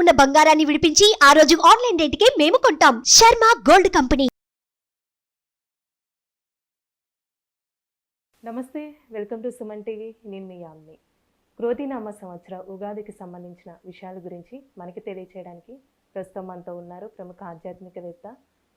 ఉన్న బంగారాన్ని విడిపించి ఆ రోజు ఆన్లైన్ రేటుకే మేము కొంటాం. Sharma gold company. నమస్తే వెల్కమ్ టు సుమన్ టీవీ. నేను మీ యామ్ని. క్రోధినామ సంవత్సర ఉగాదికి సంబంధించిన విషయాల గురించి మనకి తెలియచేయడానికి ప్రస్తుతం మనతో ఉన్నారు ప్రముఖ ఆధ్యాత్మికవేత్త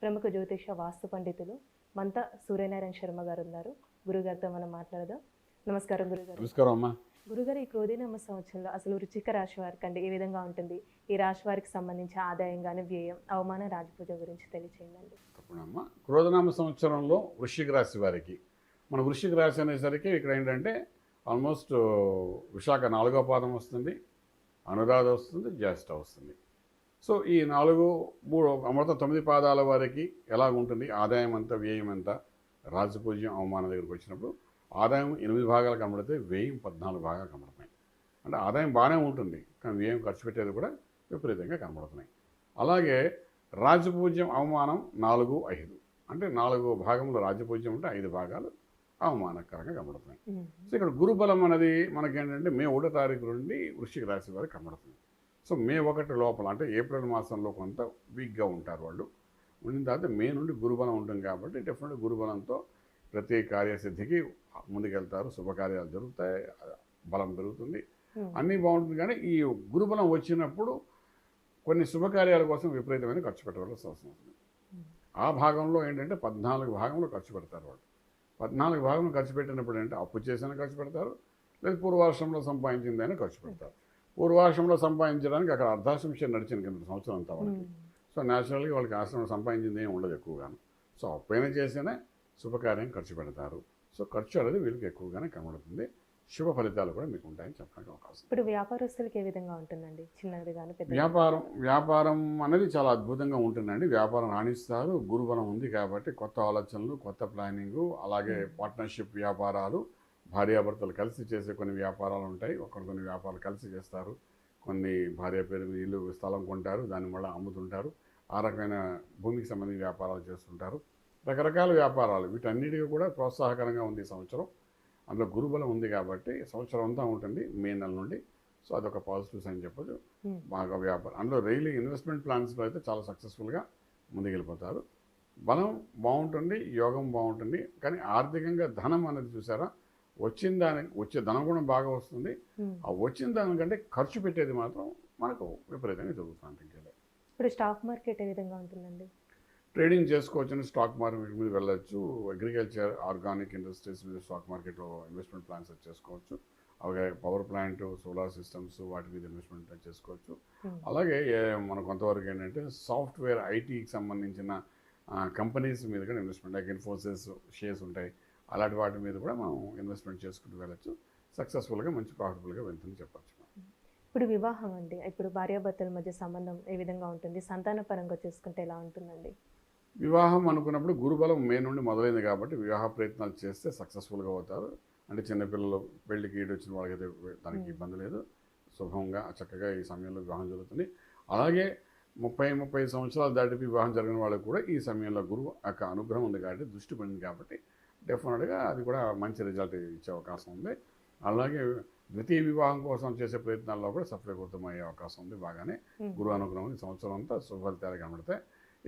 ప్రముఖ జ్యోతిష వాస్తు పండితులు మంత సూర్యనారాయణ శర్మ గారు ఉన్నారు. గురుగారితో మనం మాట్లాడదాం. నమస్కారం గురుగారు. నమస్కారం అమ్మా. గురుగారు ఈ క్రోధినామ సంవత్సరంలో అసలు వృచ్చిక రాశి వారికి అండి ఏ విధంగా ఉంటుంది? ఈ రాశి వారికి సంబంధించి ఆదాయం కానీ వ్యయం అవమాన రాజపూజ గురించి తెలియచేయండి. తప్పకుండా క్రోధనామ సంవత్సరంలో వృశ్చిక రాశి వారికి. మన వృశ్చిక రాశి అనేసరికి ఇక్కడ ఏంటంటే ఆల్మోస్ట్ విశాఖ నాలుగో పాదం వస్తుంది అనురాధ వస్తుంది జ్యేష్ఠ వస్తుంది. సో ఈ నాలుగు మూడు అమృత తొమ్మిది పాదాల వారికి ఎలా ఉంటుంది ఆదాయం ఎంత వ్యయం ఎంత? రాజపూజ్యం అవమానం దగ్గరికి వచ్చినప్పుడు ఆదాయం ఎనిమిది భాగాలు కనబడితే వ్యయం పద్నాలుగు భాగాలు కనబడుతున్నాయి. అంటే ఆదాయం బాగానే ఉంటుంది కానీ వ్యయం ఖర్చు పెట్టేది కూడా విపరీతంగా కనబడుతున్నాయి. అలాగే రాజపూజ్యం అవమానం నాలుగు ఐదు. అంటే నాలుగు భాగంలో రాజపూజ్యం ఉంటే ఐదు భాగాలు అవమానకరంగా కనబడుతున్నాయి. సో ఇక్కడ గురుబలం అనేది మనకేంటంటే మే ఒకటో తారీఖు నుండి వృశ్చిక రాశి వారికి కనబడుతుంది సో మే ఒకటి లోపల అంటే ఏప్రిల్ మాసంలో కొంత వీక్గా ఉంటారు వాళ్ళు. ఉండిన తర్వాత మే నుండి గురుబలం ఉంటుంది కాబట్టి డెఫినెట్గా గురుబలంతో ప్రతి కార్యసిద్ధికి ముందుకెళ్తారు. శుభకార్యాలు జరుగుతాయి. బలం పెరుగుతుంది. అన్నీ బాగుంటుంది కానీ ఈ గురుబలం వచ్చినప్పుడు కొన్ని శుభకార్యాల కోసం విపరీతమైన ఖర్చు పెట్టవలసి అవసరం ఉంటుంది ఆ భాగంలో ఏంటంటే పద్నాలుగు భాగంలో ఖర్చు పెడతారు వాళ్ళు. పద్నాలుగు భాగంలో ఖర్చు పెట్టినప్పుడు ఏంటంటే అప్పు చేసిన ఖర్చు పెడతారు. లేదా పూర్వాశ్రమంలో సంపాదించిందైనా ఖర్చు పెడతారు. పూర్వాశ్రమంలో సంపాదించడానికి అక్కడ అర్ధాశంశం నడిచిన కింద సంవత్సరం అంతా వాళ్ళకి. సో న్యాచురల్గా వాళ్ళకి ఆశ్రమం సంపాదించింది ఏమి ఉండదు ఎక్కువగాను. సో అప్పైనా చేసినా శుభకార్యం ఖర్చు పెడతారు. సో ఖర్చు అనేది వీళ్ళకి ఎక్కువగానే కనబడుతుంది. శుభ ఫలితాలు కూడా మీకు ఉంటాయని చెప్పడానికి అవకాశం ఇప్పుడు వ్యాపారస్తులకి ఏ విధంగా ఉంటుందండి? చిన్నది కానీ వ్యాపారం వ్యాపారం అనేది చాలా అద్భుతంగా ఉంటుందండి. వ్యాపారం రాణిస్తారు గురుబలం ఉంది కాబట్టి కొత్త ఆలోచనలు కొత్త ప్లానింగు అలాగే పార్ట్నర్షిప్ వ్యాపారాలు భార్యాభర్తలు కలిసి చేసే కొన్ని వ్యాపారాలు ఉంటాయి. ఒకరు కొన్ని వ్యాపారాలు కలిసి చేస్తారు. కొన్ని భార్య పేరు మీద ఇల్లు స్థలం కొంటారు దాన్ని మళ్ళీ అమ్ముతుంటారు. ఆ రకమైన భూమికి సంబంధించిన వ్యాపారాలు చేస్తుంటారు. రకరకాల వ్యాపారాలు. వీటన్నిటికీ కూడా ప్రోత్సాహకరంగా ఉంది ఈ సంవత్సరం. అందులో గురుబలం ఉంది కాబట్టి సంవత్సరం అంతా ఉంటుంది మే నెల నుండి. సో అదొక పాజిటివ్స్ అని చెప్పొచ్చు. బాగా వ్యాపారం. అందులో రైలు ఇన్వెస్ట్మెంట్ ప్లాన్స్లో అయితే చాలా సక్సెస్ఫుల్గా ముందుకెళ్ళిపోతారు. బలం బాగుంటుంది యోగం బాగుంటుంది. కానీ ఆర్థికంగా ధనం అనేది చూసారా వచ్చిన దానికి వచ్చే ధనం కూడా బాగా వస్తుంది. ఆ వచ్చిన దానికంటే ఖర్చు పెట్టేది మాత్రం మనకు విపరీతంగా జరుగుతుంది ఇప్పుడు స్టాక్ మార్కెట్ ఏ విధంగా ఉంటుందండి? ట్రేడింగ్ చేసుకోవచ్చు స్టాక్ మార్కెట్ మీద వెళ్ళొచ్చు. అగ్రికల్చర్ ఆర్గానిక్ ఇండస్ట్రీస్ మీద స్టాక్ మార్కెట్లో ఇన్వెస్ట్మెంట్ ప్లాన్స్ చేసుకోవచ్చు. అలాగే పవర్ ప్లాంట్ సోలార్ సిస్టమ్స్ వాటి మీద ఇన్వెస్ట్మెంట్ చేసుకోవచ్చు. ఉమ్. అలాగే మన కొంతవరకు ఏంటంటే సాఫ్ట్వేర్ ఐటీకి సంబంధించిన కంపెనీస్ మీద కూడా ఇన్వెస్ట్మెంట్ లైక్ ఇన్ఫోసిస్ షేర్స్ ఉంటాయి. అలాంటి వాటి మీద కూడా మనం ఇన్వెస్ట్మెంట్ చేసుకుంటూ వెళ్ళొచ్చు. సక్సెస్ఫుల్గా మంచి ప్రాఫిటబుల్గా వెళ్తుందని చెప్పొచ్చు ఇప్పుడు వివాహం అండి. ఇప్పుడు భార్యాభర్తల మధ్య సంబంధం ఏ విధంగా ఉంటుంది? సంతాన పరంగా చూసుకుంటే ఎలా ఉంటుందండి? వివాహం అనుకున్నప్పుడు గురుబలం మే నుండి మొదలైంది కాబట్టి వివాహ ప్రయత్నాలు చేస్తే సక్సెస్ఫుల్గా అవుతారు. అంటే చిన్నపిల్లలు పెళ్ళికి ఈడు వచ్చిన వాళ్ళకైతే దానికి. ఇబ్బంది లేదు. శుభంగా చక్కగా ఈ సమయంలో వివాహం జరుగుతుంది. అలాగే ముప్పై ముప్పై సంవత్సరాలు దాటి వివాహం జరిగిన వాళ్ళకి కూడా ఈ సమయంలో గురువు యొక్క అనుగ్రహం ఉంది కాబట్టి దృష్టి పడింది కాబట్టి డెఫినెట్గా అది కూడా మంచి రిజల్ట్ ఇచ్చే అవకాశం ఉంది. అలాగే ద్వితీయ వివాహం కోసం చేసే ప్రయత్నాల్లో కూడా సఫలీకృతమయ్యే అవకాశం ఉంది. బాగానే. గురువు అనుగ్రహం ఈ సంవత్సరం అంతా శుభఫలితాలు కనబడతాయి.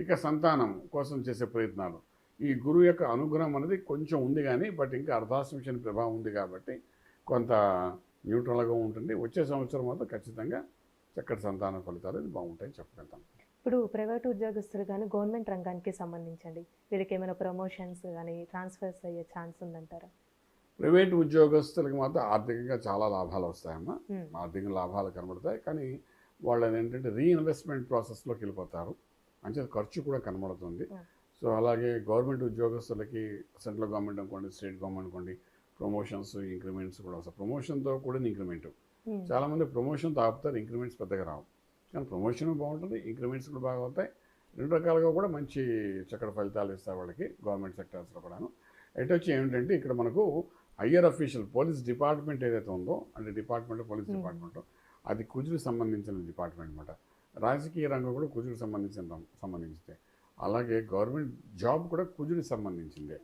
ఇక సంతానం కోసం చేసే ప్రయత్నాలు. ఈ గురువు యొక్క అనుగ్రహం అనేది కొంచెం ఉంది కానీ బట్ ఇంకా అర్ధాశంశని ప్రభావం ఉంది కాబట్టి కొంత న్యూట్రల్గా ఉంటుంది. వచ్చే సంవత్సరం మాత్రం ఖచ్చితంగా చక్కటి సంతాన ఫలితాలు ఇది బాగుంటాయని చెప్పగలుగుతాం. ఇప్పుడు ప్రైవేట్ ఉద్యోగస్తులు కానీ గవర్నమెంట్ రంగానికి సంబంధించండి. వీళ్ళకి ఏమైనా ప్రమోషన్స్ కానీ ట్రాన్స్ఫర్స్ అయ్యే ఛాన్స్ ఉందంటారా? ప్రైవేట్ ఉద్యోగస్తులకు మాత్రం ఆర్థికంగా చాలా లాభాలు వస్తాయమ్మా. ఆర్థిక లాభాలు కనబడతాయి. కానీ వాళ్ళని ఏంటంటే రీఇన్వెస్ట్మెంట్ ప్రాసెస్లోకి వెళ్ళిపోతారు. మంచి ఖర్చు కూడా కనబడుతుంది. సో అలాగే గవర్నమెంట్ ఉద్యోగస్తులకి సెంట్రల్ గవర్నమెంట్ అనుకోండి స్టేట్ గవర్నమెంట్ అనుకోండి ప్రమోషన్స్ ఇంక్రిమెంట్స్ కూడా వస్తాయి. ప్రమోషన్తో కూడా ఇంక్రిమెంట్. చాలామంది ప్రమోషన్ తాపుతారు ఇంక్రిమెంట్స్ పెద్దగా రావు. కానీ ప్రమోషన్ బాగుంటుంది ఇంక్రిమెంట్స్ కూడా బాగా అవుతాయి రెండు రకాలుగా కూడా మంచి చక్కటి ఫలితాలు ఇస్తారు వాళ్ళకి గవర్నమెంట్ సెక్టర్స్లో కూడాను. ఎటు వచ్చి ఏమిటంటే ఇక్కడ మనకు హయ్యర్ అఫీషియల్ పోలీస్ డిపార్ట్మెంట్ ఏదైతే ఉందో అంటే డిపార్ట్మెంట్ పోలీస్. డిపార్ట్మెంట్ అది కుజుడికి సంబంధించిన డిపార్ట్మెంట్ అనమాట రాజకీయ రంగం కూడా కుజుడికి సంబంధించిన సంబంధించిందే అలాగే గవర్నమెంట్ జాబ్ కూడా కుజుడికి సంబంధించిందే.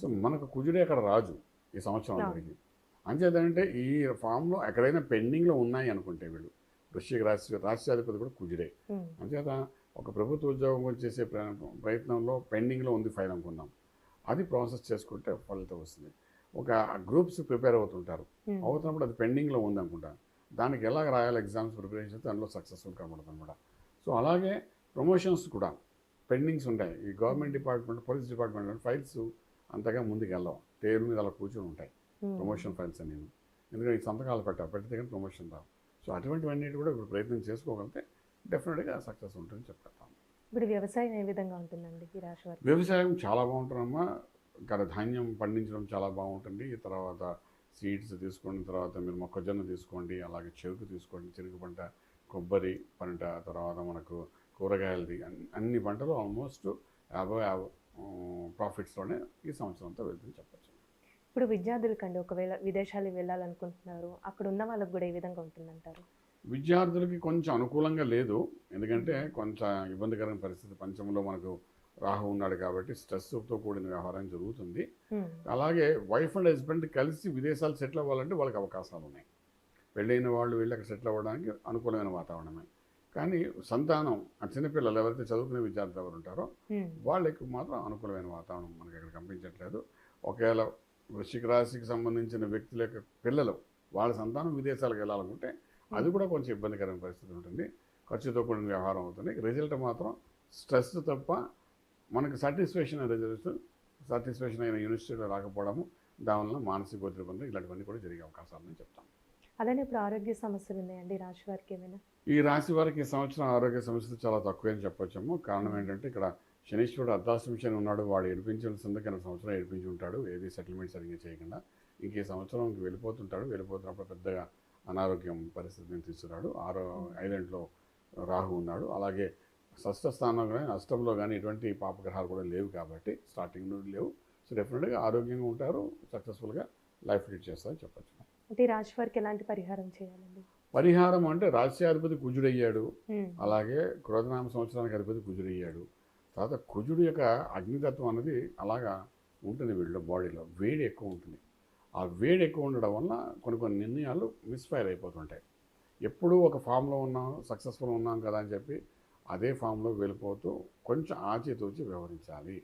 సో మనకు కుజుడే అక్కడ రాజు ఈ సంవత్సరం. అందరికి. అంచేతంటే ఈ ఫామ్లో ఎక్కడైనా పెండింగ్లో ఉన్నాయి అనుకుంటే వీళ్ళు. వృశ్చిక రాశి రాష్ట్రాధిపతి కూడా కుజుడే. అంచేత ఒక ప్రభుత్వ ఉద్యోగం చేసే ప్ర- ప్రయత్నంలో పెండింగ్లో ఉంది ఫైల్ అనుకుందాం. అది ప్రాసెస్ చేసుకుంటే ఫలితం వస్తుంది. ఒక గ్రూప్స్ ప్రిపేర్ అవుతుంటారు. అవుతున్నప్పుడు అది పెండింగ్లో ఉంది అనుకుంటా దానికి ఎలా రాయాలి ఎగ్జామ్స్ ప్రిపరేషన్ దానిలో సక్సెస్ఫుల్ కనబడుతుంది అనమాట సో అలాగే ప్రమోషన్స్ కూడా పెండింగ్స్ ఉంటాయి. ఈ government department police department files అంతగా ముందుకు వెళ్ళవు. టేబుల్ మీద అలా కూర్చొని ఉంటాయి. ప్రమోషన్ ఫైల్స్ అని నేను ఎందుకంటే ఈ సంతకాలు పెట్టా పెడితే కానీ ప్రమోషన్ రావు. సో అటువంటివన్నీ కూడా ఇప్పుడు ప్రయత్నం చేసుకోగలిగితే డెఫినెట్గా సక్సెస్ ఉంటుందని చెప్పేస్తాను ఇప్పుడు వ్యవసాయం ఏ విధంగా ఉంటుందండి ఈ రాశి వ్యవసాయం చాలా బాగుంటుందమ్మా. ఇక్కడ ధాన్యం పండించడం చాలా బాగుంటుంది. తర్వాత సీడ్స్ తీసుకోండి తర్వాత మీరు మొక్కజొన్న తీసుకోండి అలాగే చెరుకు తీసుకోండి చెరుకు పంట కొబ్బరి పంట తర్వాత మనకు కూరగాయలది అన్ని- అన్ని పంటలు ఆల్మోస్ట్ యాభై యాభై ప్రాఫిట్స్లోనే ఈ సంవత్సరం అంతా వెళ్తుంది చెప్పచ్చు. ఇప్పుడు విద్యార్థులకండి ఒకవేళ విదేశాలు వెళ్ళాలనుకుంటున్నారు అక్కడ ఉన్న వాళ్ళకి కూడా ఏ విధంగా ఉంటుందంటారు? విద్యార్థులకి కొంచెం అనుకూలంగా లేదు. ఎందుకంటే కొంచెం ఇబ్బందికరమైన పరిస్థితి. పంచంలో మనకు రాహు ఉన్నాడు కాబట్టి స్ట్రెస్తో కూడిన వ్యవహారం జరుగుతుంది. అలాగే వైఫ్ అండ్ హస్బెండ్ కలిసి విదేశాలు సెటిల్ అవ్వాలంటే వాళ్ళకి అవకాశాలు ఉన్నాయి. పెళ్ళైన వాళ్ళు వెళ్ళి అక్కడ సెటిల్ అవ్వడానికి అనుకూలమైన వాతావరణమే. కానీ సంతానం ఆ చిన్నపిల్లలు ఎవరైతే చదువుకునే విద్యార్థులు ఎవరు ఉంటారో వాళ్ళకి మాత్రం అనుకూలమైన వాతావరణం మనకి ఇక్కడ కనిపించట్లేదు. ఒకవేళ వృశ్చిక రాశికి సంబంధించిన వ్యక్తుల యొక్క పిల్లలు వాళ్ళ సంతానం విదేశాలకు వెళ్ళాలనుకుంటే అది కూడా కొంచెం ఇబ్బందికరమైన పరిస్థితి ఉంటుంది. ఖర్చుతో కూడిన వ్యవహారం అవుతుంది. రిజల్ట్ మాత్రం స్ట్రెస్ తప్ప మనకు సాటిస్ఫాక్షన్ రిజల్ట్స్ సాటిస్ఫాక్షన్ అయిన యూనివర్సిటీలో రాకపోవడము దానివల్ల మానసిక ఒత్తిడి ఇలాంటివన్నీ కూడా జరిగే అవకాశాలని చెప్తాం. అలానే ఇప్పుడు ఆరోగ్య సమస్యలు ఉన్నాయండి ఈ రాశి వారికి ఏమైనా? ఈ రాశి వారికి సంవత్సరం ఆరోగ్య సమస్యలు చాలా తక్కువే అని చెప్పొచ్చాము. కారణం ఏంటంటే ఇక్కడ శనీశ్వరుడు అర్ధాష్టమి శని ఉన్నాడు. వాడు ఏడిపించాల్సింది కింద సంవత్సరం ఏడిపించి ఉంటాడు ఏది సెటిల్మెంట్ సరిగ్గా చేయకుండా ఇంక ఈ సంవత్సరం ఇంక వెళ్ళిపోతుంటాడు. వెళ్ళిపోతున్నప్పుడు పెద్దగా అనారోగ్యం పరిస్థితిని తీసుకురాడు. ఆరో ఐదంట్లో రాహు ఉన్నాడు. అలాగే షష్ఠ స్థానంలో కానీ అష్టంలో కానీ ఎటువంటి పాపగ్రహాలు కూడా లేవు కాబట్టి స్టార్టింగ్ నుండి లేవు. సో డెఫినెట్గా ఆరోగ్యంగా ఉంటారు సక్సెస్ఫుల్గా లైఫ్ లీడ్ చేస్తారని చెప్పొచ్చు. అంటే రాశి వారికి ఎలాంటి పరిహారం చేయాలండి? పరిహారం అంటే రాశ్యాధిపతి కుజుడయ్యాడు. అలాగే క్రోధనామ సంవత్సరానికి అధిపతి కుజుడయ్యాడు. తర్వాత కుజుడు యొక్క అగ్నితత్వం అనేది అలాగా ఉంటుంది వీళ్ళ బాడీలో వేడి ఎక్కువ ఉంటుంది. ఆ వేడి ఎక్కువ ఉండడం వల్ల కొన్ని కొన్ని నిర్ణయాలు మిస్ఫైర్ అయిపోతుంటాయి. ఎప్పుడూ ఒక ఫామ్లో ఉన్నాం సక్సెస్ఫుల్ ఉన్నాం కదా అని చెప్పి అదే ఫామ్లో వెళ్ళిపోతూ కొంచెం ఆచితూచి వ్యవహరించాలి.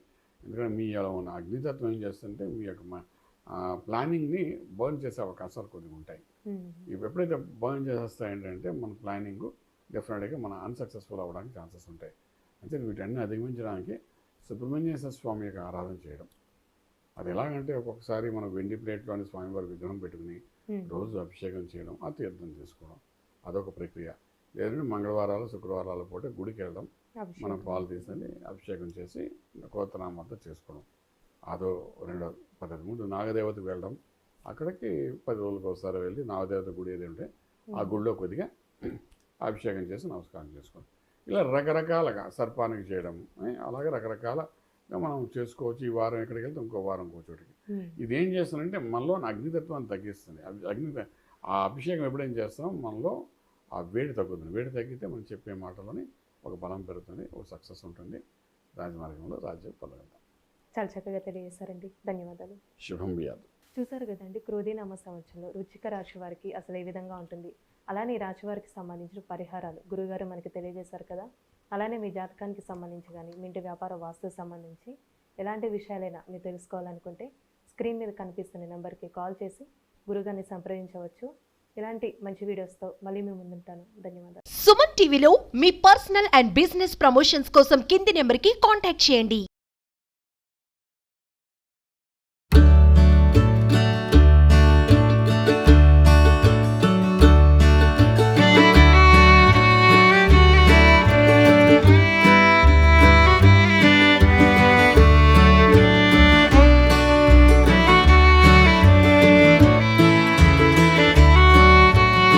ఎందుకంటే మీ ఎలా ఉన్న అగ్నితత్వం ఏం చేస్తుంటే మీ యొక్క ప్లానింగ్ని బర్న్ చేసే అవకాశాలు కొద్దిగా ఉంటాయి. ఇవి ఎప్పుడైతే బర్న్ చేసేస్తాయి ఏంటంటే మన ప్లానింగ్ డెఫినెట్గా మన అన్సక్సెస్ఫుల్ అవ్వడానికి ఛాన్సెస్ ఉంటాయి. అంటే వీటన్ని అధిగమించడానికి సుబ్రహ్మణ్యేశ్వర స్వామి యొక్క ఆరాధన చేయడం. అది ఎలాగంటే ఒక్కొక్కసారి మనం వెండి ప్లేట్లోని స్వామివారి విగ్రహం పెట్టుకుని రోజు అభిషేకం చేయడం ఆ తీర్థం చేసుకోవడం అదొక ప్రక్రియ. లేదంటే మంగళవారాలు శుక్రవారాల పూట గుడికి వెళ్ళడం. మనం పాలు తీసుకొని అభిషేకం చేసి కోతనామంతా చేసుకోవడం. అదో రెండో పద్ధతి ముందు నాగదేవతకు వెళ్ళడం అక్కడికి పది రోజులకు ఒకసారి వెళ్ళి నాగదేవత గుడి ఏది ఉంటే ఆ గుడిలో కొద్దిగా అభిషేకం చేసి నమస్కారం చేసుకోవడం. ఇలా రకరకాలుగా సర్పానికి చేయడం అలాగే రకరకాలుగా మనం చేసుకోవచ్చు. ఈ వారం ఎక్కడికి వెళ్తే ఇంకో వారం ఇంకో చోటికి. ఉమ్, ఇది ఏం చేస్తుందంటే మనలో అగ్నితత్వాన్ని తగ్గిస్తుంది. అగ్ని ఆ అభిషేకం ఎప్పుడేం చేస్తాం? మనలో ఆ వేడి తగ్గుతుంది. వేడి తగ్గితే మనం చెప్పే మాటలోని ఒక బలం పెరుగుతుంది ఒక సక్సెస్ ఉంటుంది. రాజమార్గంలో రాజ్యం పొందగలుగుతాం. చాలా చక్కగా తెలియజేశారండి. ధన్యవాదాలు. శుభం బియాదు చూసారు కదండి క్రోధీనామ సంవత్సరంలో రుచిక రాశి వారికి అసలు ఏ విధంగా ఉంటుంది? అలానే రాశి వారికి సంబంధించిన పరిహారాలు గురుగారు మనకి తెలియజేశారు కదా. అలానే మీ జాతకానికి సంబంధించి కానీ మీ ఇంటి వ్యాపార వాస్తుకు సంబంధించి ఎలాంటి విషయాలైనా మీరు తెలుసుకోవాలనుకుంటే స్క్రీన్ మీద కనిపిస్తున్న నెంబర్కి కాల్ చేసి గురుగారిని సంప్రదించవచ్చు. ఇలాంటి మంచి వీడియోస్తో మళ్ళీ మేము ముందుంటాను. ధన్యవాదాలు. సుమన్ టీవీలో మీ పర్సనల్ అండ్ బిజినెస్ ప్రమోషన్స్ కోసం కింది నెంబర్కి కాంటాక్ట్ చేయండి.